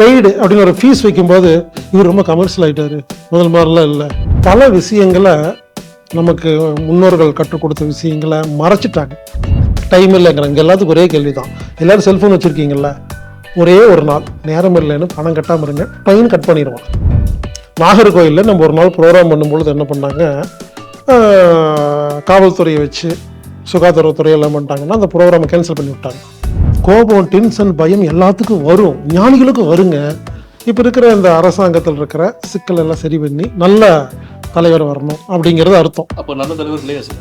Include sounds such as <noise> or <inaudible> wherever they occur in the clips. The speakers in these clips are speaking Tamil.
பெய்டு அப்படின்னு ஒரு ஃபீஸ் வைக்கும்போது இவர் ரொம்ப கமர்ஷியல் ஆகிட்டாரு முதல் மாதிரிலாம் இல்லை. பல விஷயங்களை நமக்கு முன்னோர்கள் கற்றுக் கொடுத்த விஷயங்களை மறைச்சிட்டாங்க. டைம் இல்லைங்கிறாங்க எல்லாத்துக்கும் ஒரே கேள்வி தான் எல்லோரும் செல்ஃபோன் வச்சுருக்கீங்கள ஒரே ஒரு நாள். நேரம் இல்லைன்னு பணம் கட்டாமல் இருங்க. ட்ரெயின் கட் பண்ணிடுவான் நாகர்கோயிலில் நம்ம ஒரு நாள் ப்ரோக்ராம் பண்ணும்பொழுது என்ன பண்ணாங்க? காவல்துறையை வச்சு சுகாதாரத்துறை எல்லாம் பண்ணிட்டாங்கன்னா அந்த ப்ரோக்ராமை கேன்சல் பண்ணி விட்டாங்க. கோபம் டென்ஷன் பயம் எல்லாத்துக்கும் வரும். ஞானிகளுக்கும் வருங்க. இப்போ இருக்கிற இந்த அரசாங்கத்தில் இருக்கிற சிக்கல் எல்லாம் சரி பண்ணி நல்ல தலைவர் வரணும் அப்படிங்கிறது அர்த்தம். அப்ப நல்ல தலைவர் இல்லையா சார்?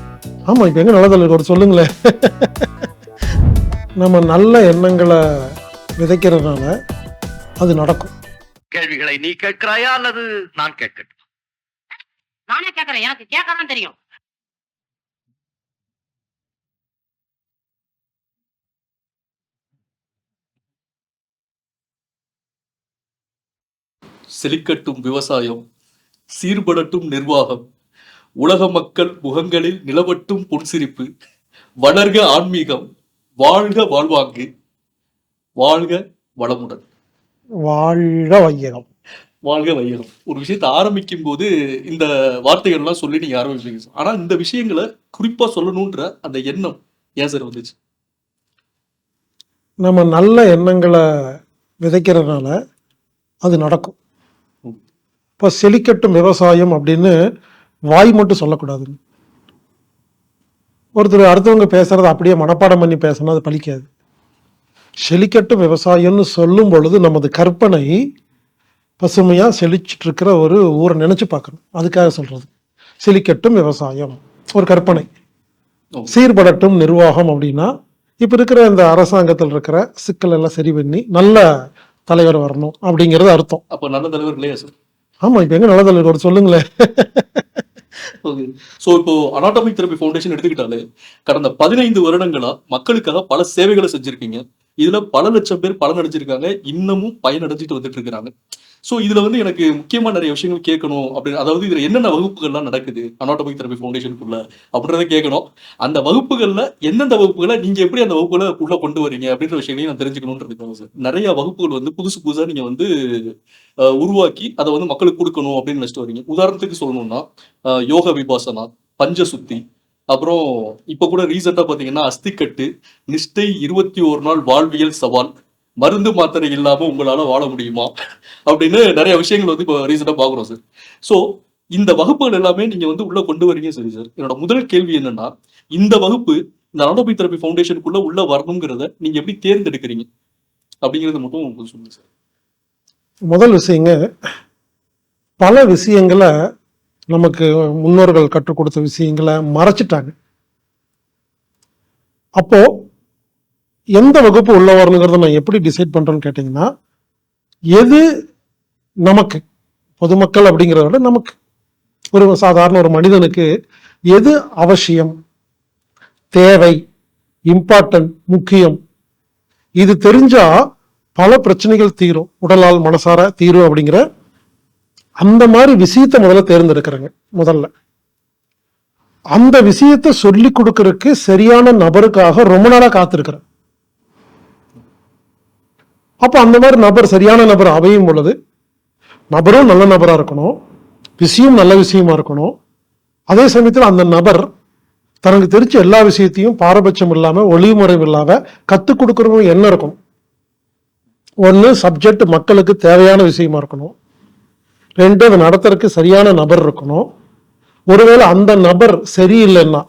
ஆமாம் இப்போ எங்கே நல்ல தலைவர்? ஒரு சொல்லுங்களேன் நம்ம நல்ல எண்ணங்களை விதைக்கிறதுனால அது நடக்கும். கேள்விகளை நீ கேட்கிறாயா அல்லது நான் கேட்கட்டும்? நானே கேக்குறேன் எனக்கு கேட்கதான் தெரியும். செழிக்கட்டும் விவசாயம் சீர்படட்டும் நிர்வாகம் உலக மக்கள் முகங்களில் நிலவட்டும் புன்சிரிப்பு வளர்க ஆன்மீகம் வாழ்க வாழ்வாங்கு வாழ்க வளமுடன். வாழ்க வையகம். வாழ்க வையகம். ஒரு விஷயத்தை ஆரம்பிக்கும் போது இந்த வார்த்தைகள் எல்லாம் சொல்லி நீங்க ஆரம்பிப்பீங்க. சார். ஆனா இந்த விஷயங்களை குறிப்பா சொல்லணுன்ற அந்த எண்ணம் ஏன் சார் வந்துச்சு? நம்ம நல்ல எண்ணங்களை விதைக்கிறதுனால அது நடக்கும். இப்போ செழிக்கட்டும் விவசாயம் அப்படின்னு வாய் மட்டும் சொல்லக்கூடாதுங்க. ஒருத்தர் அடுத்தவங்க பேசுறத அப்படியே மனப்பாடம் பண்ணி பேசினா அது பலிக்காது செழிக்கட்டும் விவசாயம்னு சொல்லும் பொழுது நமது கற்பனை பசுமையாக செழிச்சிட்டு இருக்கிற ஒரு ஊரை நினைச்சு பார்க்கணும். அதுக்காக சொல்றது. செழிக்கட்டும் விவசாயம். ஒரு கற்பனை. சீர்படட்டும் நிர்வாகம் அப்படின்னா இப்போ இருக்கிற இந்த அரசாங்கத்தில் இருக்கிற சிக்கல் எல்லாம் சரி பண்ணி நல்ல தலைவர் வரணும் அப்படிங்கிறது அர்த்தம். அப்ப நல்ல தலைவர் இல்லையா சார்? ஆமா இப்ப எங்க நல்ல ஒரு சொல்லுங்களேன். ஓகே ஸோ இப்போ அனாட்டமிக் தெரப்பி ஃபவுண்டேஷன் எடுத்துக்கிட்டாலே கடந்த பதினைந்து வருடங்களா மக்களுக்காக பல சேவைகளை செஞ்சிருக்கீங்க. இதுல பல லட்சம் பேர் பலன் அடைஞ்சிருக்காங்க இன்னமும் பயன் அடைஞ்சிட்டு வந்துட்டு இருக்கிறாங்க. ஸோ இதுல வந்து எனக்கு முக்கியமா நிறைய விஷயங்கள் கேட்கணும் அப்படின்னு அதாவது இதுல என்னென்ன வகுப்புகள்லாம் நடக்குது அனாட்டமிக் தெரப்பி ஃபவுண்டேஷனுக்குள்ள அப்படின்றத கேட்கணும். அந்த வகுப்புகள்ல எந்தெந்த வகுப்புகளை நீங்க எப்படி அந்த வகுப்புகளை உள்ள கொண்டு வரீங்க அப்படின்ற விஷயங்களையும் நான் தெரிஞ்சுக்கணும்ன்றது சார். நிறைய வகுப்புகள் வந்து புதுசு புதுசா நீங்க வந்து உருவாக்கி அதை வந்து மக்களுக்கு கொடுக்கணும் அப்படின்னு நினைச்சிட்டு வரீங்க. உதாரணத்துக்கு சொல்லணும்னா யோக விபாசனா பஞ்சசுத்தி அப்புறம் இப்போ கூட ரீசெண்டாக பாத்தீங்கன்னா அஸ்திக்கட்டு நிஷ்டை இருபத்தி ஒரு நாள் வாழ்வியல் சவால் மருந்து மாத்திரை இல்லாம உங்களால வாழ முடியுமா? அப்படின்னு நிறைய விஷயங்கள் வந்து இப்போ ரீசெண்டா பாக்குறோம் சார் சோ இந்த வகுப்புகள் எல்லாமே நீங்க வந்து உள்ள கொண்டு வரீங்க சரி சார் என்னோட முதல் கேள்வி என்னன்னா இந்த வகுப்பு இந்த அனோபி தெரப்பி ஃபவுண்டேஷனுக்குள்ள உள்ள வரணுங்கிறத நீங்க எப்படி தேர்ந்தெடுக்கிறீங்க? அப்படிங்கறத மட்டும் உங்களுக்கு சொல்லுங்க சார் முதல் விஷயங்க பல விஷயங்களை நமக்கு முன்னோர்கள் கற்றுக் கொடுத்த விஷயங்களை மறைச்சிட்டாங்க. அப்போ எந்த வகுப்பு உள்ள வரணுங்கிறத நான் எப்படி டிசைட் பண்றேன்னு கேட்டிங்கன்னா எது நமக்கு பொதுமக்கள் அப்படிங்கிறத விட நமக்கு. ஒரு சாதாரண ஒரு மனிதனுக்கு எது அவசியம்? தேவை இம்பார்ட்டன்ட் முக்கியம். இது தெரிஞ்சா பல பிரச்சனைகள் தீரும். உடலால் மனசார தீரும் அப்படிங்கிற அந்த மாதிரி விஷயத்தை முதல்ல தேர்ந்தெடுக்கிறங்க முதல்ல. அந்த விஷயத்தை சொல்லி கொடுக்கறதுக்கு சரியான நபருக்காக ரொம்ப நாளா காத்திருக்கிறேன். அப்போ அந்த மாதிரி நபர் சரியான நபர் அமையும் பொழுது நபரும் நல்ல நபராக இருக்கணும். விஷயம் நல்ல விஷயமா இருக்கணும். அதே சமயத்தில் அந்த நபர் தனக்கு தெரிஞ்ச எல்லா விஷயத்தையும் பாரபட்சம் இல்லாமல் ஒளிமுறை இல்லாமல் கற்றுக் கொடுக்குறவங்க என்ன இருக்கும்? ஒன்று சப்ஜெக்ட் மக்களுக்கு தேவையான விஷயமா இருக்கணும். ரெண்டு அதை நடத்துறதுக்கு சரியான நபர் இருக்கணும். ஒருவேளை அந்த நபர் சரியில்லைன்னா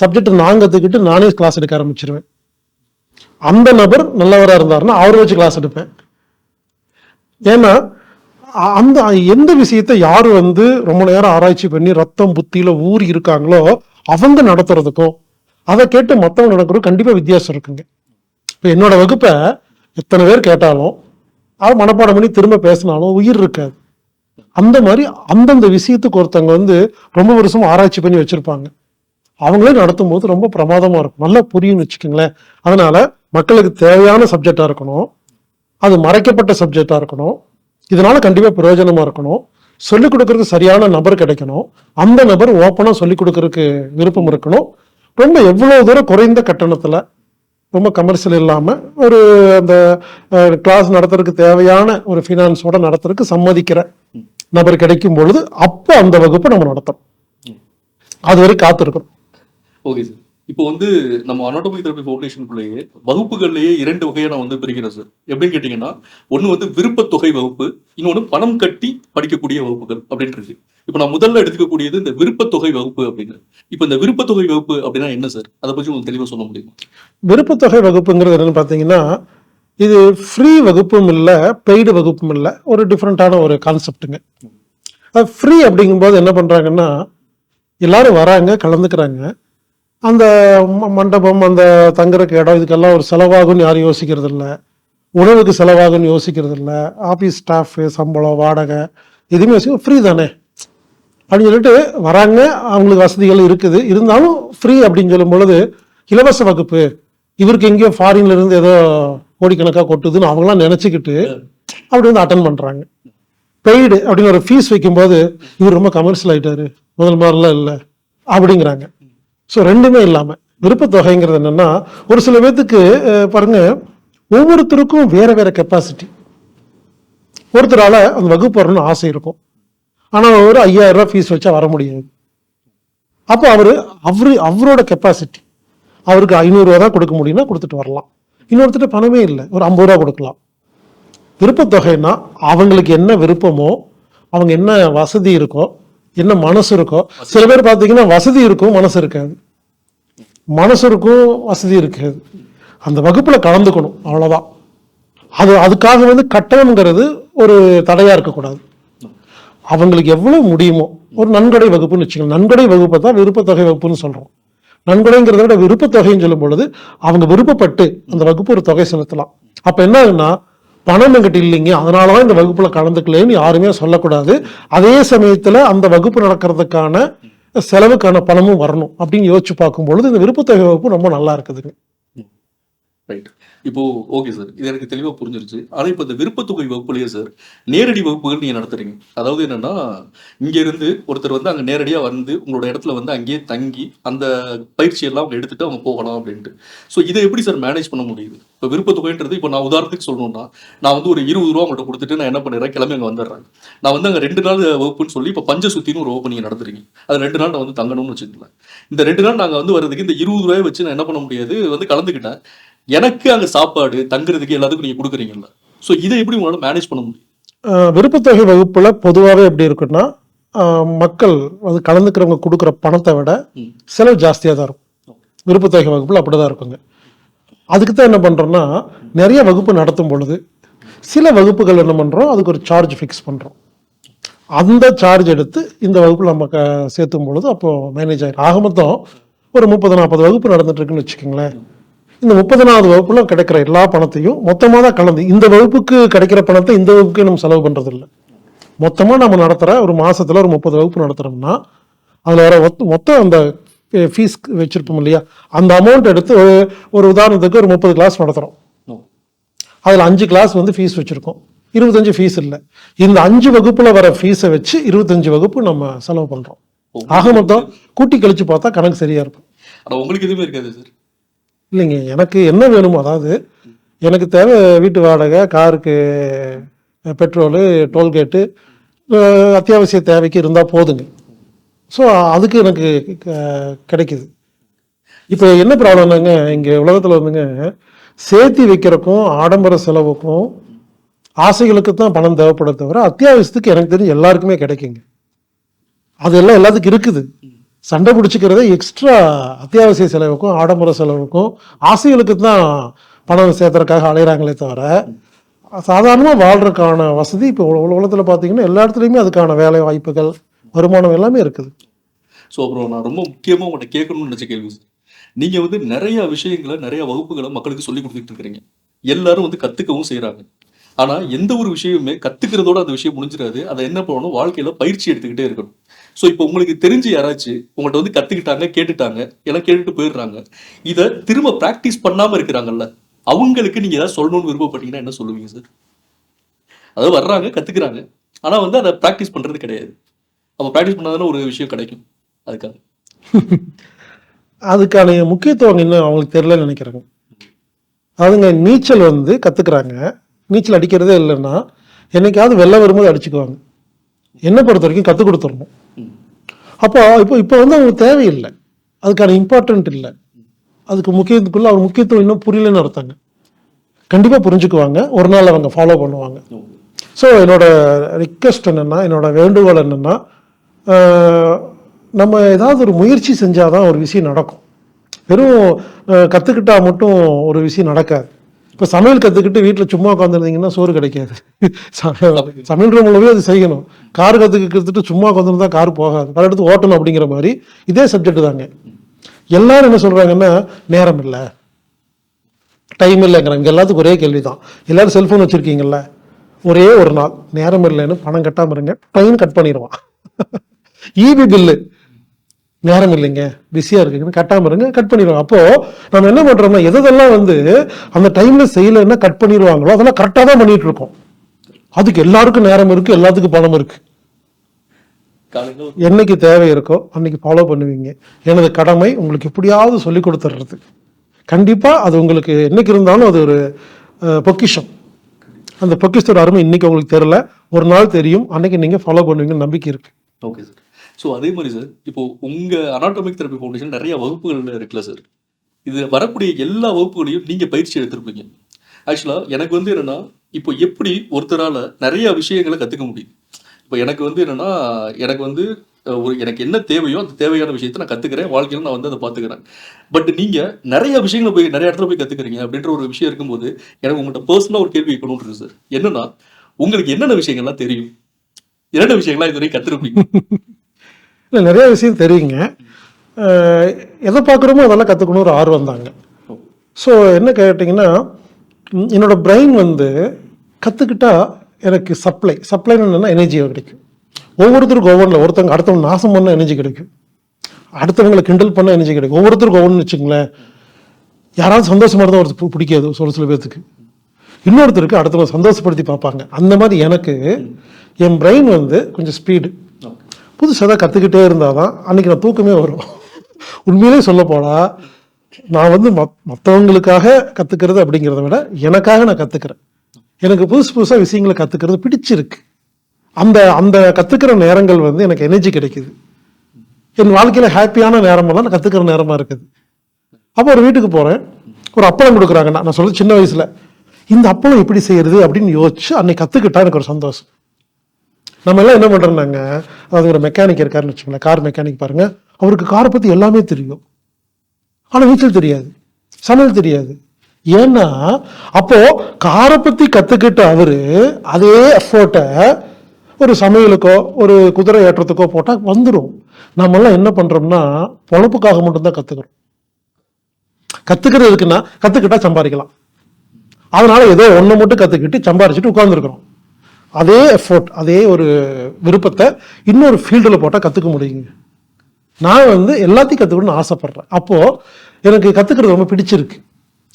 சப்ஜெக்ட் நான் கற்றுக்கிட்டு நானே கிளாஸ் எடுக்க ஆரம்பிச்சிருவேன். அந்த நபர் நல்லவராக இருந்தாருன்னா அவரை வச்சு கிளாஸ் எடுப்பேன். ஏன்னா அந்த எந்த விஷயத்தை யார் வந்து ரொம்ப நேரம் ஆராய்ச்சி பண்ணி ரத்தம் புத்தியில் ஊறி இருக்காங்களோ அவங்க நடத்துறதுக்கும் அதை கேட்டு மற்றவங்க நடக்கிறது கண்டிப்பாக வித்தியாசம் இருக்குங்க. இப்போ என்னோட வகுப்பை எத்தனை பேர் கேட்டாலும் அவர் மனப்பாடம் பண்ணி திரும்ப பேசினாலும் உயிர் இருக்காது. அந்த மாதிரி அந்தந்த விஷயத்துக்கு ஒருத்தவங்க வந்து ரொம்ப வருஷம் ஆராய்ச்சி பண்ணி வச்சுருப்பாங்க. அவங்களே நடத்தும் போது ரொம்ப பிரமாதமா இருக்கும். நல்லா புரியும்னு வச்சுக்கோங்களேன். அதனால மக்களுக்கு தேவையான சப்ஜெக்டா இருக்கணும். அது மறைக்கப்பட்ட சப்ஜெக்டா இருக்கணும். இதனால கண்டிப்பா பிரயோஜனமா இருக்கணும். சொல்லிக் கொடுக்கறதுக்கு சரியான நபர் கிடைக்கணும். அந்த நபர் ஓப்பனா சொல்லிக் கொடுக்கறதுக்கு விருப்பம் இருக்கணும். ரொம்ப எவ்வளவு தூரம் குறைந்த கட்டணத்துல ரொம்ப கமர்ஷியல் இல்லாமல் ஒரு அந்த கிளாஸ் நடத்துறதுக்கு தேவையான ஒரு ஃபினான்ஸோட நடத்துறதுக்கு சம்மதிக்கிற நபர் கிடைக்கும் பொழுது அப்போ அந்த வகுப்பை நம்ம நடத்துறோம் அது வரை காத்திருக்கிறோம் ஓகே சார் இப்போ வந்து நம்ம அனாட்டமி தெரப்பி ஃபவுண்டேஷனுக்குள்ளேயே வகுப்புகள்லேயே இரண்டு வகையா நான் வந்து பிரிக்கிறேன் சார் எப்படின்னு கேட்டீங்கன்னா ஒன்று வந்து விருப்பத்தொகை வகுப்பு இன்னொன்று பணம் கட்டி படிக்கக்கூடிய வகுப்புகள் அப்படின்னு இருக்கு இப்போ நான் முதல்ல எடுத்துக்கக்கூடியது இந்த விருப்பத்தொகை வகுப்பு அப்படின்னு. இப்போ இந்த விருப்பத்தொகை வகுப்பு அப்படின்னா என்ன சார் அதை பற்றி உங்களுக்கு தெளிவாக சொல்ல முடியுமா? விருப்பத்தொகை வகுப்புங்கிறது என்னன்னு பார்த்தீங்கன்னா இது ஃப்ரீ வகுப்பும் இல்லை பெய்டு வகுப்பும் இல்லை ஒரு டிஃப்ரெண்ட்டான ஒரு கான்செப்ட்டுங்க ஃப்ரீ அப்படிங்கும்போது என்ன பண்ணுறாங்கன்னா எல்லாரும் வராங்க கலந்துக்கிறாங்க. அந்த மண்டபம் அந்த தங்குறக்கு இடம் இதுக்கெல்லாம் ஒரு செலவாகும்னு யாரும் யோசிக்கிறது இல்லை உணவுக்கு செலவாகும்னு யோசிக்கிறது இல்லை ஆஃபீஸ் ஸ்டாஃபு சம்பளம் வாடகை எதுவுமே யோசிக்க ஃப்ரீ தானே. அப்படின்னு சொல்லிட்டு வராங்க. அவங்களுக்கு வசதிகள் இருக்குது. இருந்தாலும் ஃப்ரீ அப்படின்னு சொல்லும் பொழுது இலவச வகுப்பு. இவருக்கு எங்கேயோ ஃபாரின்ல இருந்து ஏதோ கோடிக்கணக்காக கொட்டுதுன்னு அவங்களாம் நினச்சிக்கிட்டு அப்படி வந்து அட்டன் பண்ணுறாங்க பெய்டு அப்படின்னு ஒரு ஃபீஸ் வைக்கும்போது இவர் ரொம்ப கமர்ஷியல் ஆகிட்டாரு முதல் மாதிரிலாம் இல்லை. அப்படிங்கிறாங்க. ஸோ ரெண்டுமே இல்லாமல் விருப்பத்தொகைங்கிறது என்னன்னா ஒரு சில பேர்த்துக்கு பாருங்கள் ஒவ்வொருத்தருக்கும் வேறு வேறு கெப்பாசிட்டி ஒருத்தரால் அந்த வகுப்பு வரணும்னு ஆசை இருக்கும். ஆனால் ஒரு ஐயாயிரம் ரூபா ஃபீஸ் வச்சா வர முடியாது. அப்போ அவர் அவரு அவரோட கெப்பாசிட்டி அவருக்கு ஐநூறுரூவா தான் கொடுக்க முடியும்னா கொடுத்துட்டு வரலாம். இன்னொருத்தர் பணமே இல்லை. ஒரு ஐம்பது ரூபா கொடுக்கலாம். விருப்பத்தொகைன்னா அவங்களுக்கு என்ன விருப்பமோ அவங்க என்ன வசதி இருக்கோ என்ன மனசு இருக்கோ சில பேர் பார்த்தீங்கன்னா வசதி இருக்கும் மனசு இருக்காது. மனசு இருக்கும் வசதி இருக்காது. அந்த வகுப்புல கலந்துக்கணும் அவ்வளவுதான். அது அதுக்காக வந்து கட்டணம்ங்கிறது ஒரு தடையா இருக்கக்கூடாது. அவங்களுக்கு எவ்வளவு முடியுமோ ஒரு நன்கொடை வகுப்புன்னு வச்சுக்கோங்க. நன்கொடை வகுப்பை தான் விருப்பத்தொகை வகுப்புன்னு சொல்றோம். நன்கொடைங்கிறத விட விருப்பத்தொகைன்னு சொல்லும் பொழுது அவங்க விருப்பப்பட்டு அந்த வகுப்பு ஒரு தொகை செலுத்தலாம். அப்ப என்ன ஆகுன்னா பணம் எங்கிட்ட இல்லைங்க. அதனாலதான் இந்த வகுப்பில் கலந்துக்கலன்னு யாருமே சொல்லக்கூடாது. அதே சமயத்தில் அந்த வகுப்பு நடக்கிறதுக்கான செலவுக்கான பணமும் வரணும் அப்படின்னு யோசிச்சு பார்க்கும் பொழுது இந்த விருப்பத்தொகை வகுப்பு ரொம்ப நல்லா இருக்குதுங்க. இப்போ ஓகே சார் இது எனக்கு தெளிவாக புரிஞ்சிருச்சு. ஆனால் இப்போ இந்த விருப்பத்தொகை வகுப்புலேயே சார் நேரடி வகுப்புகள் நீங்கள் நடத்துறீங்க. அதாவது என்னன்னா இங்கேருந்து ஒருத்தர் வந்து அங்கே நேரடியாக வந்து உங்களோட இடத்துல வந்து அங்கேயே தங்கி அந்த பயிற்சியெல்லாம் அவங்க எடுத்துட்டு அவங்க போகலாம் அப்படின்ட்டு. ஸோ இதை எப்படி சார் மேனேஜ் பண்ண முடியுது? இப்போ விருப்பத்தொகைன்றது இப்போ நான் உதாரணத்துக்கு சொல்லணும்னா நான் வந்து ஒரு இருபது ரூபா உங்கள்கிட்ட கொடுத்துட்டு நான் என்ன பண்ணிடுறேன்? கிளம்பி அங்கே வந்துடுறேன். நான் வந்து அங்கே ரெண்டு நாள் வகுப்புன்னு சொல்லி இப்போ பஞ்சசுத்தின்னு ஒரு வகுப்பு நீங்கள் நடத்துறீங்க. அது ரெண்டு நாள் நான் வந்து தங்கணும்னு வச்சுக்கலாம் இந்த ரெண்டு நாள் நாங்கள் வந்து வர்றதுக்கு இந்த இருபது ரூபாய் வச்சு நான் என்ன பண்ண முடியாது? வந்து கலந்துக்கிட்டேன். எனக்கு அங்கே சாப்பாடு தங்குறதுக்கு எல்லாத்துக்கும் நீங்கள் கொடுக்குறீங்கல்ல. ஸோ இதை எப்படி உங்களால் மேனேஜ் பண்ண முடியும்? விருப்பத்தொகை வகுப்புல பொதுவாகவே எப்படி இருக்குன்னா மக்கள் அது கலந்துக்கிறவங்க கொடுக்குற பணத்தை விட. செலவு ஜாஸ்தியாக தான் இருக்கும். விருப்பத்தொகை வகுப்புல அப்படிதான் இருக்குங்க. அதுக்கு தான் என்ன பண்றோம்னா நிறைய வகுப்பு நடத்தும் பொழுது சில வகுப்புகள் என்ன பண்றோம் அதுக்கு ஒரு சார்ஜ் ஃபிக்ஸ் பண்றோம். அந்த சார்ஜ் எடுத்து இந்த வகுப்புல நம்ம க- சேர்த்தும் பொழுது அப்போ மேனேஜ் ஆயிடும் ஆக மொத்தம் ஒரு முப்பது நாற்பது வகுப்பு நடந்துட்டு இருக்குன்னு வச்சுக்கோங்களேன். இந்த முப்பதனாவது வகுப்புல கிடைக்கிற எல்லா பணத்தையும் மொத்தமாக தான் கலந்து இந்த வகுப்புக்கு கிடைக்கிற பணத்தை இந்த வகுப்புக்கு நம்ம செலவு பண்றது இல்லை மொத்தமாக நம்ம நடத்துகிற ஒரு மாசத்துல ஒரு முப்பது வகுப்பு நடத்துறோம்னா அதில் வர மொத்த- மொத்தம் அந்த ஃபீஸ் வச்சிருப்போம் இல்லையா? அந்த அமௌண்ட் எடுத்து ஒரு- உதாரணத்துக்கு ஒரு முப்பது கிளாஸ் நடத்துகிறோம் அதில் அஞ்சு கிளாஸ் வந்து ஃபீஸ் வச்சுருக்கோம். இருபத்தஞ்சு ஃபீஸ் இல்லை. இந்த அஞ்சு வகுப்பில் வர ஃபீஸை வச்சு இருபத்தஞ்சு வகுப்பு நம்ம செலவு பண்றோம். ஆக மொத்தம் கூட்டி கழிச்சு பார்த்தா கணக்கு சரியாக இருக்கும். ஆனால் உங்களுக்கு எதுவுமே இருக்காது சார்? இல்லைங்க எனக்கு என்ன வேணுமோ அதாவது எனக்கு தேவை வீட்டு வாடகை காருக்கு பெட்ரோலு டோல்கேட்டு அத்தியாவசிய தேவைக்கு இருந்தால் போதுங்க. ஸோ அதுக்கு எனக்கு க- கிடைக்குது. இப்போ என்ன ப்ராப்ளம்னாங்க இங்கே உலகத்தில் வந்துங்க சேர்த்தி வைக்கிறக்கும் ஆடம்பர செலவுக்கும் ஆசைகளுக்கு தான் பணம் தேவைப்பட தவிர அத்தியாவசியத்துக்கு எனக்கு தெரிஞ்சு எல்லாருக்குமே கிடைக்குங்க. அது எல்லாம் எல்லாத்துக்கும் இருக்குது. சண்டை பிடிச்சிக்கிறதே எக்ஸ்ட்ரா அத்தியாவசிய செலவுக்கும் ஆடம்பர செலவுக்கும் ஆசைகளுக்கு தான் பணம் சேர்த்துறதுக்காக அலையிறாங்களே தவிர சாதாரணமாக வாழ்றதுக்கான வசதி இப்போ உலகத்தில் பார்த்தீங்கன்னா எல்லா இடத்துலையுமே அதுக்கான வேலை வாய்ப்புகள் வருமானம் எல்லாமே இருக்குது. ஸோ அப்புறம் நான் ரொம்ப முக்கியமாக உங்கள்கிட்ட கேட்கணும்னு நினச்ச கேள்வி சார் நீங்கள் வந்து நிறைய விஷயங்களை நிறைய வகுப்புகளை மக்களுக்கு சொல்லி கொடுத்துட்டு இருக்கிறீங்க. எல்லாரும் வந்து கற்றுக்கவும் செய்கிறாங்க ஆனால் எந்த ஒரு விஷயமுமே கற்றுக்கிறதோட அந்த விஷயம் முடிஞ்சிடாது. அதை என்ன பண்ணணும்? வாழ்க்கையில் பயிற்சி எடுத்துக்கிட்டே இருக்கணும். ஸோ இப்போ உங்களுக்கு தெரிஞ்சு யாராச்சும் உங்கள்கிட்ட வந்து கற்றுக்கிட்டாங்க கேட்டுட்டாங்க எல்லாம் கேட்டுட்டு போயிடுறாங்க. இதை திரும்ப ப்ராக்டிஸ் பண்ணாமல் இருக்கிறாங்கல்ல அவங்களுக்கு நீங்கள் ஏதாவது சொல்லணும்னு விருப்பப்பட்டீங்கன்னா என்ன சொல்லுவீங்க சார் அதாவது வர்றாங்க கற்றுக்குறாங்க ஆனால் வந்து அதை ப்ராக்டிஸ் பண்ணுறது கிடையாது. அப்போ ப்ராக்டிஸ் பண்ணாதானே ஒரு விஷயம் கிடைக்கும். அதுக்காக. அதுக்கான முக்கியத்துவம் இன்னும் அவங்களுக்கு தெரியலன்னு நினைக்கிறாங்க. அதுங்க நீச்சல் வந்து கற்றுக்குறாங்க நீச்சல் அடிக்கிறதே இல்லைன்னா என்னைக்காவது வெள்ளம் வரும்போது அடிச்சுக்குவாங்க. என்னை பொறுத்த வரைக்கும் கற்றுக் கொடுத்துடணும். அப்போ இப்போ இப்போ வந்து அவங்களுக்கு தேவையில்லை. அதுக்கான இம்பார்ட்டன்ட் இல்லை. அதுக்கு முக்கியத்துக்குள்ள அவர் முக்கியத்துவம் இன்னும் புரியலன்னு அர்த்தங்க கண்டிப்பாக புரிஞ்சுக்குவாங்க. ஒரு நாள் அவங்க ஃபாலோ பண்ணுவாங்க. ஸோ என்னோட ரிக்வெஸ்ட் என்னென்னா என்னோட வேண்டுகோள் என்னென்னா நம்ம ஏதாவது ஒரு முயற்சி செஞ்சால் தான் ஒரு விஷயம் நடக்கும். வெறும் கற்றுக்கிட்டால் மட்டும் ஒரு விஷயம் நடக்காது. இப்போ சமையல் கற்றுக்கிட்டு வீட்டில் சும்மா உட்காந்துருந்தீங்கன்னா சோறு கிடைக்காது. சமையல் ரூம்லவே அது செய்யணும். கார் கற்றுக்கிட்டு சும்மா உட்காந்துருந்தா கார் போகாது. கார் எடுத்து ஓட்டணும் அப்படிங்கிற மாதிரி இதே சப்ஜெக்ட் தாங்க. எல்லாரும் என்ன சொல்கிறாங்கன்னா நேரம் இல்லை. டைம் இல்லைங்கிறாங்க. எல்லாத்துக்கும் ஒரே கேள்வி தான் எல்லாரும் செல்ஃபோன் வச்சுருக்கீங்கல்ல? ஒரே ஒரு நாள். நேரம் இல்லைன்னு பணம் கட்டாம இருங்க. ட்ரெயின் கட் பண்ணிடுவான். <laughs> இபி பில்லு நேரம் இல்லைங்க. பிஸியா இருக்குங்க கட்டாமல் இருங்க கட் பண்ணிடுவாங்க. அப்போ நம்ம என்ன பண்றோம்னா எதெல்லாம் வந்து அந்த டைம்ல செய்யலைன்னா கட் பண்ணிடுவாங்களோ அதெல்லாம் கரெக்டாக தான் பண்ணிகிட்டு இருக்கோம். அதுக்கு எல்லாருக்கும் நேரம் இருக்குது எல்லாத்துக்கும் பணம் இருக்கு. என்னைக்கு தேவை இருக்கோ அன்னைக்கு ஃபாலோ பண்ணுவீங்க. எனது கடமை உங்களுக்கு எப்படியாவது சொல்லி கொடுத்துட்றது கண்டிப்பா அது உங்களுக்கு என்னைக்கு இருந்தாலும் அது ஒரு பொக்கிஷம். அந்த பொக்கிஷத்தோட அருமை இன்னைக்கு உங்களுக்கு தெரியல. ஒரு நாள் தெரியும். அன்னைக்கு நீங்க ஃபாலோ பண்ணுவீங்கன்னு நம்பிக்கை இருக்கு. ஓகே சார் ஸோ அதே மாதிரி சார் இப்போ உங்க அனாட்டமிக் தெரப்பி ஃபவுண்டேஷன் நிறைய வகுப்புகள் இருக்குல்ல சார் இது வரக்கூடிய எல்லா வகுப்புகளையும் நீங்க பயிற்சி எடுத்திருப்பீங்க. ஆக்சுவலாக எனக்கு வந்து என்னன்னா இப்போ எப்படி ஒருத்தரால நிறைய விஷயங்களை கத்துக்க முடியும். இப்போ எனக்கு வந்து என்னன்னா எனக்கு வந்து ஒரு எனக்கு என்ன தேவையோ அந்த தேவையான விஷயத்தை நான் கத்துக்கிறேன். வாழ்க்கையில நான் வந்து அதை பாத்துக்கிறேன் பட் நீங்க நிறைய விஷயங்களை போய் நிறைய இடத்துல போய் கத்துக்கிறீங்க அப்படின்ற ஒரு விஷயம் இருக்கும்போது எனக்கு உங்கள்கிட்ட பர்சனலாக ஒரு கேள்வி கேட்கணும்னு இருக்கு சார் என்னன்னா உங்களுக்கு என்னென்ன விஷயங்கள்லாம் தெரியும்? என்னென்ன விஷயங்கள்லாம் இது வரைக்கும் கத்துருப்பீங்க. இல்லை நிறைய விஷயம் தெரியுங்க. எதை பார்க்குறோமோ அதெல்லாம் கற்றுக்கணும் ஒரு ஆர்வம் தாங்க. ஸோ என்ன கேட்டிங்கன்னா என்னோட பிரெயின் வந்து கற்றுக்கிட்டா எனக்கு சப்ளை சப்ளைன்னு என்னென்னா எனர்ஜி கிடைக்கும். ஒவ்வொருத்தருக்கும் ஒவ்வொன்றில் ஒருத்தவங்க அடுத்தவங்க நாசம் பண்ண எனர்ஜி கிடைக்கும். அடுத்தவங்களை கிண்டல் பண்ண எனர்ஜி கிடைக்கும். ஒவ்வொருத்தருக்கும் ஒவ்வொன்று வச்சுங்களேன் யாராவது சந்தோஷமாக இருந்தால் ஒருத்தர் பிடிக்காது ஒரு சில பேர்த்துக்கு. இன்னொருத்தருக்கு அடுத்தவங்க சந்தோஷப்படுத்தி பார்ப்பாங்க. அந்த மாதிரி எனக்கு என் பிரெயின் வந்து கொஞ்சம் ஸ்பீடு புதுசாக தான் கற்றுக்கிட்டே இருந்தால் தான் அன்றைக்கி நான் தூக்கமே வரும். உண்மையிலே சொல்லப்போனால் நான் வந்து மத் மற்றவங்களுக்காக கற்றுக்கிறது அப்படிங்கிறத விட எனக்காக நான் கற்றுக்கிறேன் எனக்கு புதுசு புதுசாக விஷயங்களை கற்றுக்கிறது பிடிச்சிருக்கு. அந்த அந்த கற்றுக்கிற நேரங்கள் வந்து எனக்கு எனர்ஜி கிடைக்குது. என் வாழ்க்கையில் ஹாப்பியான நேரமெல்லாம் நான் கற்றுக்கிற நேரமாக இருக்குது. அப்போ ஒரு வீட்டுக்கு போகிறேன் ஒரு அப்பளம் கொடுக்குறாங்க. நான் நான் சின்ன வயசில். இந்த அப்பளம் எப்படி செய்கிறது அப்படின்னு யோசிச்சு அன்னைக்கு கற்றுக்கிட்டா எனக்கு ஒரு சந்தோஷம். நம்ம எல்லாம் என்ன பண்ணுறோம்னாங்க அதாவது ஒரு மெக்கானிக் இருக்காருன்னு வச்சுக்கோங்களேன் கார் மெக்கானிக் பாருங்கள் அவருக்கு காரை பற்றி எல்லாமே தெரியும். ஆனால் நீச்சல் தெரியாது. சமையல் தெரியாது. ஏன்னா அப்போ காரை பற்றி கற்றுக்கிட்ட அவர் அதே எஃபோர்ட்டை ஒரு சமையலுக்கோ ஒரு குதிரை ஏற்றத்துக்கோ போட்டால் வந்துடும் நம்மெல்லாம் என்ன பண்ணுறோம்னா பொழப்புக்காக மட்டும்தான் கற்றுக்கிறோம் கத்துக்கிறது எதுக்குன்னா சம்பாதிக்கலாம். அதனால ஏதோ ஒன்று மட்டும் கற்றுக்கிட்டு சம்பாரிச்சுட்டு உட்காந்துருக்குறோம் அதே எஃபோர்ட் அதே ஒரு விருப்பத்தை இன்னொரு ஃபீல்டில் போட்டால் கற்றுக்க முடியுங்க. நான் வந்து எல்லாத்தையும் கற்றுக்கணும்னு ஆசைப்பட்றேன். அப்போது எனக்கு கற்றுக்கிறது ரொம்ப பிடிச்சிருக்கு.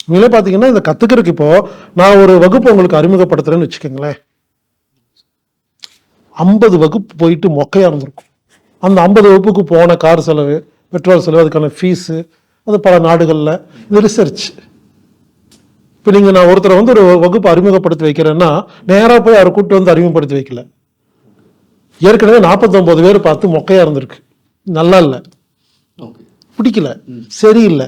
உண்மையிலே பார்த்தீங்கன்னா இந்த கற்றுக்கிறதுக்கு இப்போது நான் ஒரு வகுப்பு உங்களுக்கு அறிமுகப்படுத்துகிறேன்னு வச்சுக்கோங்களேன். ஐம்பது வகுப்பு போயிட்டு மொக்கையாக இருந்திருக்கும். அந்த ஐம்பது வகுப்புக்கு போன கார் செலவு பெட்ரோல் செலவு அதுக்கான ஃபீஸு அது பல நாடுகளில் இது ரிசர்ச் இப்போ நீங்கள் நான் ஒருத்தரை வந்து ஒரு வகுப்பு அறிமுகப்படுத்தி வைக்கிறேன்னா நேராக போய் அவரை கூப்பிட்டு வந்து அறிமுகப்படுத்தி வைக்கல. ஏற்கனவே 49 பேர் பார்த்து மொக்கையா இருந்திருக்கு. நல்லா இல்லை. பிடிக்கல. சரியில்லை.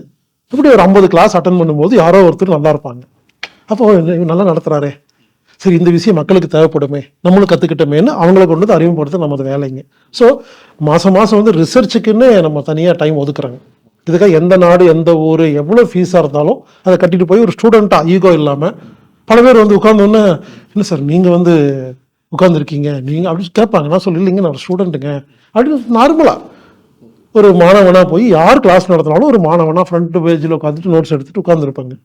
இப்படி ஒரு ஐம்பது கிளாஸ் அட்டன் பண்ணும்போது யாரோ ஒருத்தர் நல்லா இருப்பாங்க. அப்போ நல்லா நடத்துறாரே. சரி இந்த விஷயம் மக்களுக்கு தேவைப்படுமே நம்மளும் கற்றுக்கிட்டோமேன்னு அவங்கள கொண்டு வந்து அறிமுகப்படுத்த நமது வேலைங்க. ஸோ மாதம் மாதம் வந்து ரிசர்ச்சுக்குன்னு நம்ம தனியாக டைம் ஒதுக்குறாங்க. இதுக்காக எந்த நாடு எந்த ஊர் எவ்வளோ ஃபீஸாக இருந்தாலும் அதை கட்டிட்டு போய் ஒரு ஸ்டூடெண்ட்டாக ஈகோ இல்லாமல் பல பேர் வந்து உட்காந்தோன்னே இல்லை சார் நீங்கள் வந்து உட்காந்துருக்கீங்க நீங்கள் அப்படி கேட்பாங்க. நான் சொல்லி இல்லைங்க நான் ஒரு ஸ்டூடெண்ட்டுங்க அப்படின்னு நார்மலாக ஒரு மாணவனாக போய் யார் கிளாஸ் நடத்தினாலும் ஒரு மாணவனா ஃப்ரண்ட் பேஜில் உட்காந்துட்டு நோட்ஸ் எடுத்துட்டு உட்காந்துருப்பாங்க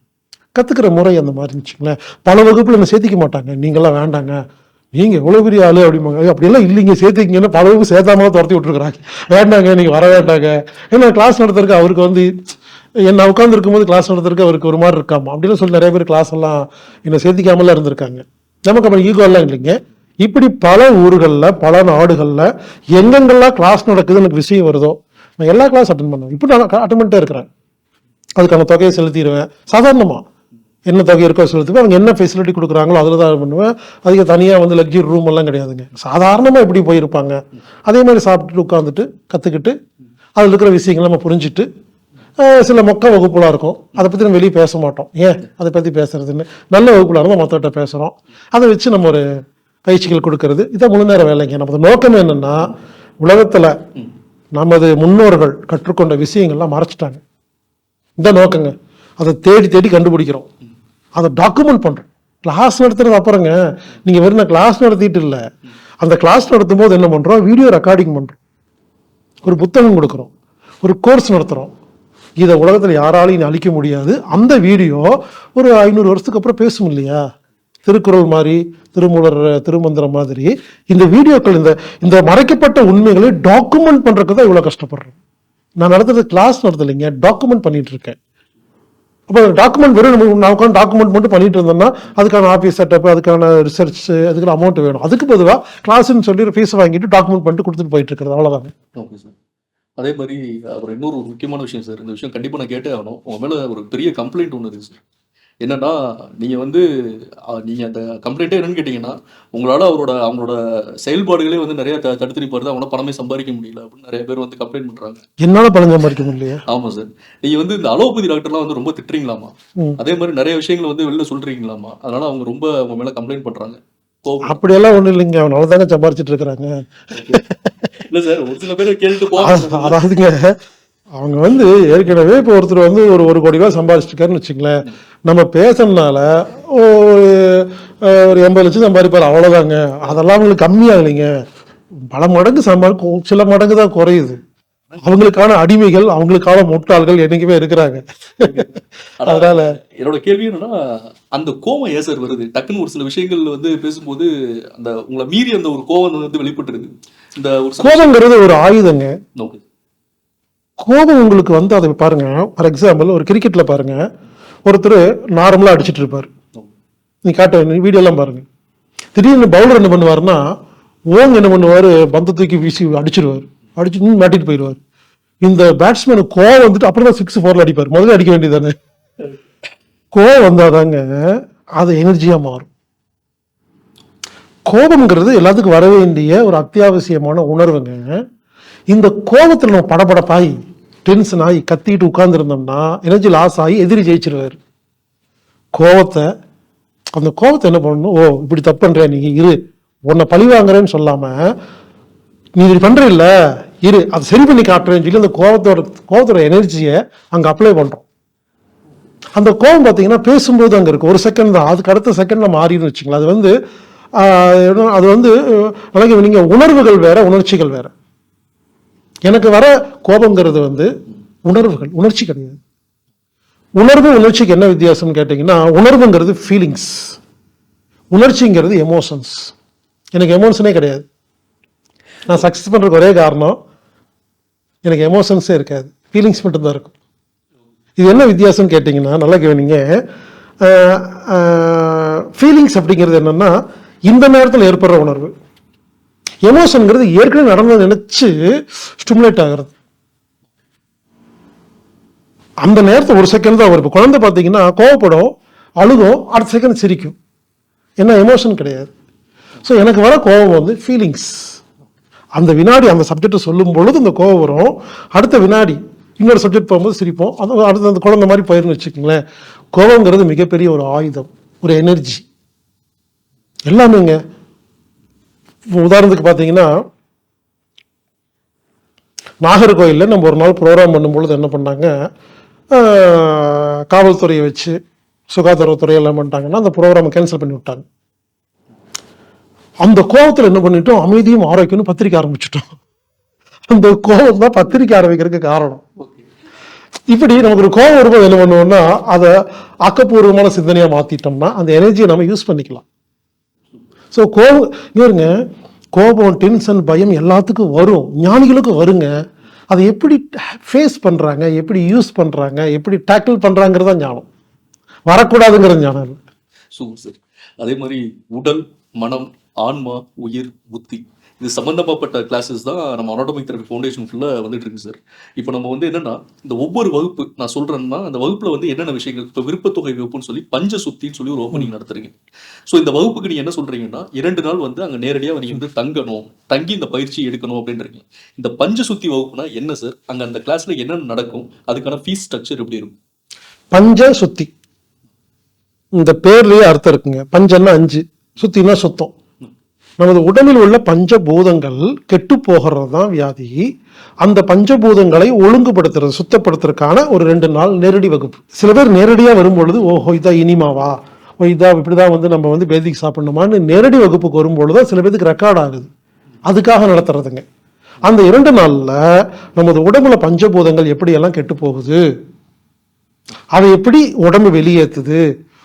கற்றுக்கிற முறை அந்த மாதிரி இருந்துச்சுங்களேன். பல வகுப்பில் என்ன சேர்த்திக்க மாட்டாங்க. நீங்களாம் வேண்டாங்க. நீங்க எவ்வளவு பெரிய ஆளு அப்படிம்பாங்க. அப்படியெல்லாம் இல்லைங்க. சேர்த்திக்கிங்கன்னு பல சேர்த்தாமல் சேர்த்தாம துரத்தி விட்டுருக்குறாங்க. வேண்டாங்க நீங்க வர வேண்டாங்க. ஏன்னா கிளாஸ் நடத்துறதுக்கு அவருக்கு வந்து என்ன உட்காந்துருக்கும் போது கிளாஸ் நடத்துறதுக்கு அவருக்கு ஒரு மாதிரி இருக்காமா? அப்படின்னு சொல்லி நிறைய பேர் கிளாஸ் எல்லாம் என்ன சேர்த்திக்காமலாம் இருந்திருக்காங்க. நமக்கு அப்புறம் ஈகோ எல்லாம் இல்லைங்க. இப்படி பல ஊர்களில் பல நாடுகளில் எங்கெங்கெல்லாம் கிளாஸ் நடக்குது எனக்கு விஷயம் வருதோ நான் எல்லா கிளாஸ் அட்டன் பண்ணுவேன். இப்படி நான் அட்டன் பண்ணிட்டே இருக்கிறேன். அதுக்கான தொகையை செலுத்திடுவேன். சாதாரணமாக என்ன தொகை இருக்கோ செலுத்துவேன் அவங்க என்ன ஃபெசிலிட்டி கொடுக்குறாங்களோ அதில் தான் பண்ணுவேன். அதுக்கு தனியாக வந்து லக்ஸரி ரூம் எல்லாம் கிடையாதுங்க. சாதாரணமாக எப்படி போயிருப்பாங்க? அதே மாதிரி சாப்பிட்டுட்டு உட்காந்துட்டு கற்றுக்கிட்டு அதில் இருக்கிற விஷயங்களை நம்ம புரிஞ்சுட்டு சில மொக்க வகுப்புலாம் இருக்கும். அதை பற்றி நம்ம வெளியே பேச மாட்டோம். ஏன்? அதை பற்றி பேசுறதுன்னு. நல்ல வகுப்புல இருந்தால் மற்றவர்கிட்ட பேசுகிறோம் அதை வச்சு நம்ம ஒரு பயிற்சிகள் கொடுக்கறது. இதான் முழு நேர வேலைங்க. நமது நோக்கம் என்னென்னா உலகத்தில் நமது முன்னோர்கள் கற்றுக்கொண்ட விஷயங்கள்லாம் மறைச்சிட்டாங்க. இந்த நோக்கங்க. அதை தேடி தேடி கண்டுபிடிக்கிறோம். அதை டாக்குமெண்ட் பண்ணுறோம் கிளாஸ் நடத்துறது அப்புறங்க நீங்கள் வெறும் கிளாஸ் நடத்திட்டு இல்லை. அந்த கிளாஸ் நடத்தும் போது என்ன பண்ணுறோம் வீடியோ ரெக்கார்டிங் பண்ணுறோம் ஒரு புத்தகம் கொடுக்குறோம். ஒரு கோர்ஸ் நடத்துகிறோம் இதை உலகத்தில் யாராலையும் அழிக்க முடியாது. அந்த வீடியோ ஒரு ஐநூறு வருஷத்துக்கு அப்புறம் பேசும் இல்லையா? திருக்குறள் மாதிரி திருமூலர் திருமந்திரம் மாதிரி. இந்த வீடியோக்கள் இந்த இந்த மறைக்கப்பட்ட உண்மைகளை டாக்குமெண்ட் பண்ணுறதுக்கு தான் இவ்வளோ கஷ்டப்படுறேன் நான் நடத்துறது கிளாஸ் நடத்தலைங்க டாக்குமெண்ட் பண்ணிட்டு இருக்கேன். அப்போ டாக்குமெண்ட் வெறும் நம்ம நான் உட்காந்து டாக்குமெண்ட் மட்டும் பண்ணிட்டு இருந்தோம்னா அதுக்கான ஆஃபீஸ் செட்டப் அதுக்கான ரிசர்ச் அதுக்கான அமௌண்ட் வேணும். அதுக்கு பொதுவாக கிளாஸ்ன்னு சொல்லி ஃபீஸ் வாங்கிட்டு டாக்குமெண்ட் பண்ணிட்டு கொடுத்துட்டு போயிட்டு இருக்கிறது. அவ்வளோதாங்க ஓகே சார் அதே மாதிரி அப்புறம் இன்னொரு முக்கியமான விஷயம் சார் இந்த விஷயம் கண்டிப்பாக நான் கேட்டே ஆகணும். உங்க மேலே ஒரு பெரிய கம்ப்ளைண்ட் ஒன்று இருக்கு சார் என்னன்னா நீங்க வந்து அஹ், நீங்க அந்த கம்ப்ளைண்ட்டே என்னன்னு கேட்டீங்கன்னா உங்களால அவரோட அவங்களோட செயல்பாடுகளே வந்து நிறைய த- தடுத்து நிப்பாருது அவங்கள பணமே சம்பாதிக்க முடியல அப்படின்னு நிறைய பேர் வந்து கம்ப்ளைண்ட் பண்றாங்க. என்னால பணம் சம்பாதிக்க முடியலையா? ஆமா சார் நீங்க வந்து இந்த அலோபதி டாக்டர்லாம் வந்து ரொம்ப திட்டுறீங்களாமா. அதே மாதிரி நிறைய விஷயங்களை வந்து வெளில சொல்றீங்களாமா? அதனால அவங்க ரொம்ப உங்க மேல கம்ப்ளைண்ட் பண்றாங்க. கோபம். அப்படியெல்லாம் ஒன்றும் இல்லைங்க. அவனால தானே சம்பாரிச்சிட்டு இருக்கிறாங்க. இல்ல சார் ஒரு சில பேர் கேட்டுட்டு அ- போவாங்க அதாவதுங்க. அவங்க வந்து ஏற்கனவே இப்போ ஒருத்தர் வந்து ஒரு ஒரு கோடி ரூபாய் சம்பாதிச்சிருக்காருன்னு வச்சுங்களேன் நம்ம பேசுறதுனால ஒரு ஒரு எண்பது லட்சம் சம்பாதிப்பார் அவ்வளோதாங்க அதெல்லாம் அவங்களுக்கு கம்மியாகலைங்க. பல மடங்கு சம்பாதி சில மடங்கு தான் குறையுது. அவங்களுக்கான அடிமைகள் அவங்களுக்கான முட்டாள்கள் என்னைக்குமே இருக்கிறாங்க. அதனால என்னோட கேள்வி என்னன்னா அந்த கோவம் ஏன் சார் வருது? டக்குன்னு ஒரு சில விஷயங்கள் வந்து பேசும்போது அந்த உங்களை மீறி அந்த ஒரு கோவம் வந்து வெளிப்பட்டுருது இந்த ஒரு கோபங்கிறது ஒரு ஆயுதங்க. கோபம் உங்களுக்கு வந்து அதை பாருங்க. ஃபார் எக்ஸாம்பிள் ஒரு கிரிக்கெட்ல பாருங்க. ஒருத்தர் நார்மலாக அடிச்சிட்டு இருப்பார். நீ காட்ட வீடியோலாம் பாருங்க. திடீர்னு பவுலர் என்ன பண்ணுவாருன்னா ஓங் என்ன பண்ணுவார்? பந்த தூக்கி வீசி அடிச்சிருவார். அடிச்சு மாட்டிட்டு போயிடுவார். இந்த பேட்ஸ்மேனுக்கு கோவம் வந்துட்டு அப்புறம் தான் சிக்ஸ் ஃபோர்ல அடிப்பார். முதல்ல அடிக்க வேண்டியதானே கோவம் வந்தாதாங்க அது எனர்ஜியா மாறும். கோபம்ங்கிறது எல்லாத்துக்கும் வர வேண்டிய ஒரு அத்தியாவசியமான உணர்வுங்க. இந்த கோபத்தில் நம்ம படபடப்பாய் டென்ஷன் ஆகி கத்திட்டு உட்கார்ந்துருந்தோம்னா எனர்ஜி லாஸ் ஆகி எதிரி ஜெயிச்சிருவார். கோவத்தை அந்த கோபத்தை என்ன பண்ணணும்? ஓ இப்படி தப்பு பண்ற நீ இரு. உன்னை பழி வாங்குறேன்னு சொல்லாம நீ இப்படி பண்ற இல்ல இரு. அதை சரி பண்ணி காட்டுறேன்னு சொல்லி அந்த கோவத்தோட கோவத்தோட எனர்ஜியை அங்க அப்ளை பண்றோம். அந்த கோபம் பார்த்தீங்கன்னா பேசும்போது அங்கே இருக்கு. ஒரு செகண்ட் தான். அதுக்கு அடுத்த செகண்ட்ல மாறின்னு வச்சுங்களேன் அது வந்து அது வந்து எனக்கு நீங்க உணர்வுகள் வேற உணர்ச்சிகள் வேற. எனக்கு வர கோபங்கிறது வந்து உணர்வுகள் உணர்ச்சி கிடையாது. உணர்வு உணர்ச்சிக்கு என்ன வித்தியாசம்னு கேட்டிங்கன்னா உணர்வுங்கிறது ஃபீலிங்ஸ் உணர்ச்சிங்கிறது எமோஷன்ஸ் எனக்கு எமோஷனே கிடையாது. நான் சக்ஸஸ் பண்ணுறதுக்கு ஒரே காரணம் எனக்கு எமோஷன்ஸே இருக்காது. ஃபீலிங்ஸ் மட்டும்தான் இருக்கும். இது என்ன வித்தியாசம் கேட்டிங்கன்னா நல்லா கவனிங்க ஃபீலிங்ஸ் அப்படிங்கிறது என்னென்னா இந்த நேரத்தில் ஏற்படுற உணர்வு. எமோஷனுங்கிறது ஏற்கனவே நடந்ததை நினச்சி ஸ்டிமுலேட் ஆகிறது. அந்த நேரத்தில் ஒரு செகண்ட் தான் வரும். இப்போ குழந்தை பார்த்தீங்கன்னா கோவப்படும் அழுகும் அடுத்த செகண்ட் சிரிக்கும். என்ன எமோஷன் கிடையாது. ஸோ எனக்கு வர கோபம் வந்து ஃபீலிங்ஸ் அந்த வினாடி அந்த சப்ஜெக்டை சொல்லும் பொழுது அந்த கோபம் வரும். அடுத்த வினாடி இன்னொரு சப்ஜெக்ட் போகும்போது சிரிப்போம். அது அடுத்த அந்த குழந்தை மாதிரி போயிருன்னு வச்சுக்கோங்களேன். கோபங்கிறது மிகப்பெரிய ஒரு ஆயுதம் ஒரு எனர்ஜி எல்லாமேங்க உதாரணத்துக்கு பார்த்தீங்கன்னா நாகர்கோயிலில் நம்ம ஒரு நாள் ப்ரோக்ராம் பண்ணும்பொழுது என்ன பண்ணாங்க? காவல்துறையை வச்சு சுகாதாரத்துறை எல்லாம் பண்ணிட்டாங்கன்னா அந்த ப்ரோக்ராமை கேன்சல் பண்ணி விட்டாங்க. அந்த கோபத்தில் என்ன பண்ணிட்டோம்? அமைதியும் ஆரோக்கியம்னு பத்திரிக்கை ஆரம்பிச்சிட்டோம். அந்த கோபம் தான் பத்திரிக்கை ஆரம்பிக்கிறதுக்கு காரணம். இப்படி நமக்கு ஒரு கோபம் வரும்போது என்ன பண்ணுவோம்னா அதை ஆக்கப்பூர்வமான சிந்தனையாக மாற்றிட்டோம்னா அந்த எனர்ஜியை நம்ம யூஸ் பண்ணிக்கலாம். ஸோ கோபம் இருங்க கோபம் டென்ஷன் பயம் எல்லாத்துக்கும் வரும். ஞானிகளுக்கும் வருங்க. அதை எப்படி ஃபேஸ் பண்ணுறாங்க எப்படி யூஸ் பண்ணுறாங்க எப்படி டேக்கிள் பண்ணுறாங்கிறது தான் ஞானம். வரக்கூடாதுங்கிறது ஞானம். இல்லை சூப்பர் சார். அதே மாதிரி உடல் மனம் ஆன்மா உயிர் புத்தி இது சம்பந்தப்பட்ட கிளாஸஸ் தான் நம்ம அனாட்டமிக் தெரபி ஃபவுண்டேஷன் ஃபுல்லாக வந்துட்டு இருக்கு சார் இப்போ நம்ம வந்து என்னன்னா இந்த ஒவ்வொரு வகுப்பு நான் சொல்றேன்னா அந்த வகுப்புல வந்து என்னென்ன விஷயங்கள் இப்போ விருப்பத்தொகை வகுப்புன்னு சொல்லி பஞ்ச சுத்தின்னு சொல்லி ஒரு ஓப்பனிங் நடத்துறீங்க ஸோ இந்த வகுப்புக்கு நீங்க என்ன சொல்றீங்கன்னா இரண்டு நாள் வந்து அங்கே நேரடியாக நீங்க வந்து தங்கணும் தங்கி இந்த பயிற்சி எடுக்கணும் அப்படின்றீங்க இந்த பஞ்ச சுத்தி வகுப்புனா என்ன சார் அங்கே அந்த கிளாஸ்ல என்னென்ன நடக்கும்? அதுக்கான ஃபீஸ் ஸ்ட்ரக்சர் எப்படி இருக்கும்? பஞ்ச சுத்தி. இந்த பேர்லயே அர்த்தம் இருக்குங்க. பஞ்சன்னா அஞ்சு சுத்தினா சுத்தம். நமது உடலில் உள்ள பஞ்சபூதங்கள் கெட்டு போகிறது தான் வியாதி. அந்த பஞ்சபூதங்களை ஒழுங்குபடுத்துறது சுத்தப்படுத்துறதுக்கான ஒரு ரெண்டு நாள் நேரடி வகுப்பு. சில பேர் நேரடியாக வரும்பொழுது ஓஹோ இதா இனிமாவா? ஓ இதா இப்படிதான் வந்து நம்ம வந்து பேதிக்கு சாப்பிடணுமான்னு நேரடி வகுப்புக்கு வரும்பொழுது தான் சில பேருக்கு ரெக்கார்ட் ஆகுது. அதுக்காக நடத்துறதுங்க. அந்த இரண்டு நாளில் நமது உடம்புல பஞ்சபூதங்கள் எப்படியெல்லாம் கெட்டு போகுது? அதை எப்படி உடம்பு வெளியேற்றுது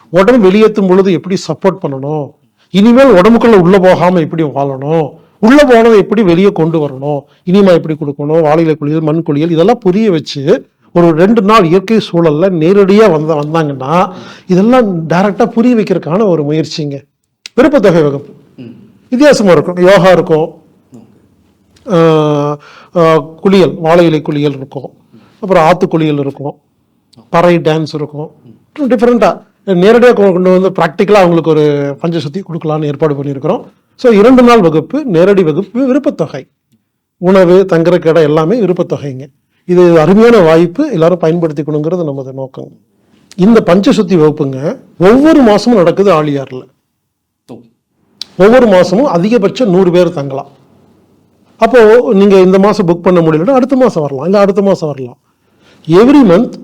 உடம்பு வெளியேற்றும் பொழுது எப்படி சப்போர்ட் பண்ணணும்? இனிமேல் உடம்புக்குள்ள உள்ள போகாம எப்படி வாழணும்? உள்ள போனதை எப்படி வெளியே கொண்டு வரணும்? இனிமா எப்படி கொடுக்கணும்? வாழையில குளியல் மண் குளியல் இதெல்லாம் புரிய வச்சு ஒரு ரெண்டு நாள் இயற்கை சூழல்ல நேரடியா வந்த வந்தாங்கன்னா இதெல்லாம் டைரக்டா புரிய வைக்கிறதுக்கான ஒரு முயற்சிங்க. விருப்பத்தொகை வகுப்பு. வித்தியாசமா இருக்கும். யோகா இருக்கும். குளியல் வாழை இலை குளியல் இருக்கும். அப்புறம் ஆத்து குளியல் இருக்கும். பறை டான்ஸ் இருக்கும். டிஃப்ரெண்ட்டாக நேரடியாக கொண்டு வந்து ப்ராக்டிக்கலாக அவங்களுக்கு ஒரு பஞ்ச சுத்தி கொடுக்கலான்னு ஏற்பாடு பண்ணியிருக்கிறோம். ஸோ இரண்டு நாள் வகுப்பு நேரடி வகுப்பு விருப்பத்தொகை. உணவு தங்குறக்கு இடம் எல்லாமே விருப்பத்தொகைங்க. இது அருமையான வாய்ப்பு எல்லாரும் பயன்படுத்திக்கணுங்கிறது நமது நோக்கம். இந்த பஞ்ச சுத்தி வகுப்புங்க ஒவ்வொரு மாதமும் நடக்குது ஆழியாரில். ஒவ்வொரு மாதமும் அதிகபட்சம் நூறு பேர் தங்கலாம். அப்போது நீங்கள் இந்த மாதம் புக் பண்ண முடியலன்னா அடுத்த மாதம் வரலாம். இல்லை அடுத்த மாதம் வரலாம். எவ்ரி மந்த்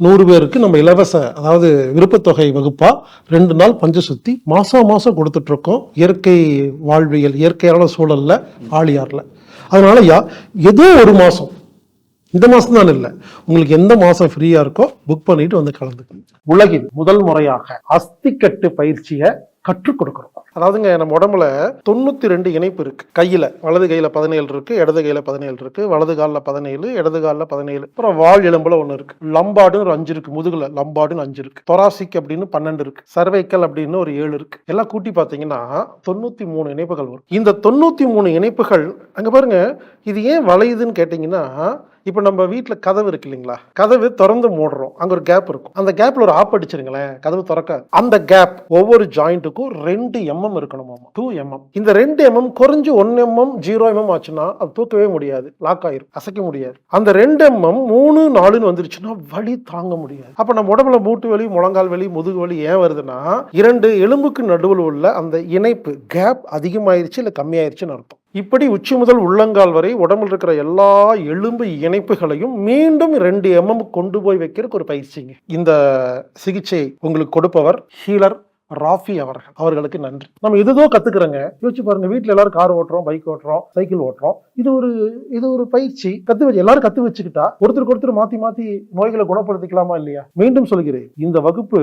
நூறு பேருக்கு நம்ம இலவச அதாவது விருப்பத்தொகை வகுப்பாக ரெண்டு நாள் பஞ்ச சுத்தி மாதம் மாதம் கொடுத்துட்ருக்கோம். இயற்கை வாழ்வியல் இயற்கையான சூழலில் ஆளியாரில் அதனால யா ஏதோ ஒரு மாதம் இந்த மாதம் தான் இல்லை. உங்களுக்கு எந்த மாதம் ஃப்ரீயாக இருக்கோ புக் பண்ணிட்டு வந்து கலந்துக்கணும் உலகின் முதல் முறையாக அஸ்திக்கட்டு பயிற்சியை கற்றுக் கொடுக்கணும். அதாவதுங்க நம்ம உடம்புல தொண்ணூத்தி ரெண்டு இணைப்பு இருக்கு. கையில வலது கையில பதினேழு இருக்கு இடது கையில பதினேழு இருக்கு வலது காலில் பதினேழு இடது காலில் பதினேழு அப்புறம் வால் எலும்புல ஒன்று இருக்கு. லம்பாடுன்னு ஒரு அஞ்சு இருக்கு முதுகுல லம்பாடுன்னு அஞ்சு இருக்கு. தொராசிக் அப்படின்னு பன்னெண்டு இருக்கு. சர்வைக்கல் அப்படின்னு ஒரு ஏழு இருக்கு. எல்லாம் கூட்டி பார்த்தீங்கன்னா தொண்ணூத்தி மூணு இணைப்புகள் வரும். இந்த தொண்ணூத்தி மூணு இணைப்புகள் அங்க பாருங்க இது ஏன் வளையுதுன்னு கேட்டிங்கன்னா இப்போ நம்ம வீட்டில் கதவு இருக்கு இல்லைங்களா? கதவு திறந்து மூடுறோம். அங்கே ஒரு கேப் இருக்கும். அந்த கேப்ல ஒரு ஆப் அடிச்சிருங்களேன். கதவு திறக்காது அந்த கேப் ஒவ்வொரு ஜாயிண்ட்டுக்கும் ரெண்டு எம்எம் இருக்கணுமாமா? டூ எம்எம் இந்த ரெண்டு எம்எம் குறைஞ்சு ஒன் எம்எம் ஜீரோ எம்எம் ஆச்சுன்னா அது தூக்கவே முடியாது. லாக் ஆயிரும். அசைக்க முடியாது. அந்த ரெண்டு எம்எம் மூணு நாலுன்னு வந்துருச்சுன்னா வலி தாங்க முடியாது. அப்போ நம்ம உடம்புல மூட்டு வலி முழங்கால் வலி முதுகு வலி ஏன் வருதுன்னா இரண்டு எலும்புக்கு நடுவில் உள்ள அந்த இணைப்பு கேப் அதிகமாயிருச்சு இல்லை கம்மியாயிருச்சுன்னு அர்த்தம். இப்படி உச்சி முதல் உள்ளங்கால் வரை உடம்புல இருக்கிற எல்லா எலும்பு இணைப்புகளையும் மீண்டும் ரெண்டு எம்எம் கொண்டு போய் வைக்கிறதுக்கு ஒரு பயிற்சிங்க. இந்த சிகிச்சை உங்களுக்கு கொடுப்பவர் ஹீலர் ராஃபி அவர்கள் அவர்களுக்கு நன்றி. நம்ம எதுதோ கத்துக்கிறோங்க. யோசிச்சு பாருங்க வீட்டில் எல்லாரும் கார் ஓட்டுறோம் பைக் ஓட்டுறோம் சைக்கிள் ஓட்டுறோம். இது ஒரு இது ஒரு பயிற்சி. கத்து வச்சு எல்லாரும் கத்து வச்சுக்கிட்டா ஒருத்தருக்கு ஒருத்தர் மாத்தி மாத்தி நோய்களை குணப்படுத்திக்கலாமா இல்லையா? மீண்டும் சொல்கிறேன் இந்த வகுப்பு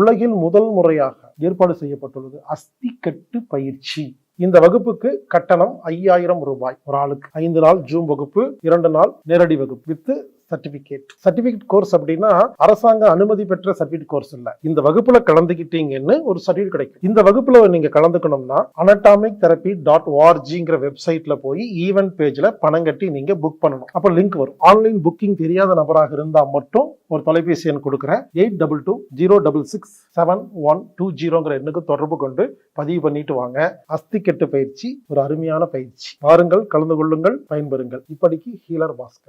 உலகில் முதல் முறையாக ஏற்பாடு செய்யப்பட்டுள்ளது. அஸ்திக்கட்டு பயிற்சி. இந்த வகுப்புக்கு கட்டணம் ஐயாயிரம் ரூபாய். ஒரு ஆளுக்கு. ஐந்து நாள் ஜூம் வகுப்பு இரண்டு நாள் நேரடி வகுப்பு. வித்து சர்டிபிகேட் சர்டிபிகேட் கோர்ஸ் அப்படின்னா அரசாங்க அனுமதி பெற்ற சர்டிபிகேட் கோர்ஸ் இல்ல. இந்த வகுப்புல கலந்துக்கிட்டீங்கன்னு ஒரு சர்டிபிகேட் கிடைக்கும். இந்த வகுப்புல நீங்க கலந்துக்கணும்னா அனட்டாமிக் தெரப்பி டாட் ஓஆர்ஜிங்கிற வெப்சைட்ல போய் ஈவென்ட் பேஜ்ல பணம் கட்டி நீங்க புக் பண்ணணும். அப்ப லிங்க் வரும். ஆன்லைன் புக்கிங் தெரியாத நபராக இருந்தா மட்டும் ஒரு தொலைபேசி எண் கொடுக்குறேன் eight double two zero double six seven one two ஜீரோங்கிற எண்ணுக்கு தொடர்பு கொண்டு பதிவு பண்ணிட்டு வாங்க. அஸ்திக்கட்டு பயிற்சி ஒரு அருமையான பயிற்சி. வாருங்கள் கலந்து கொள்ளுங்கள் பயன்பெறுங்கள். இப்படிக்கு ஹீலர் பாஸ்கர்.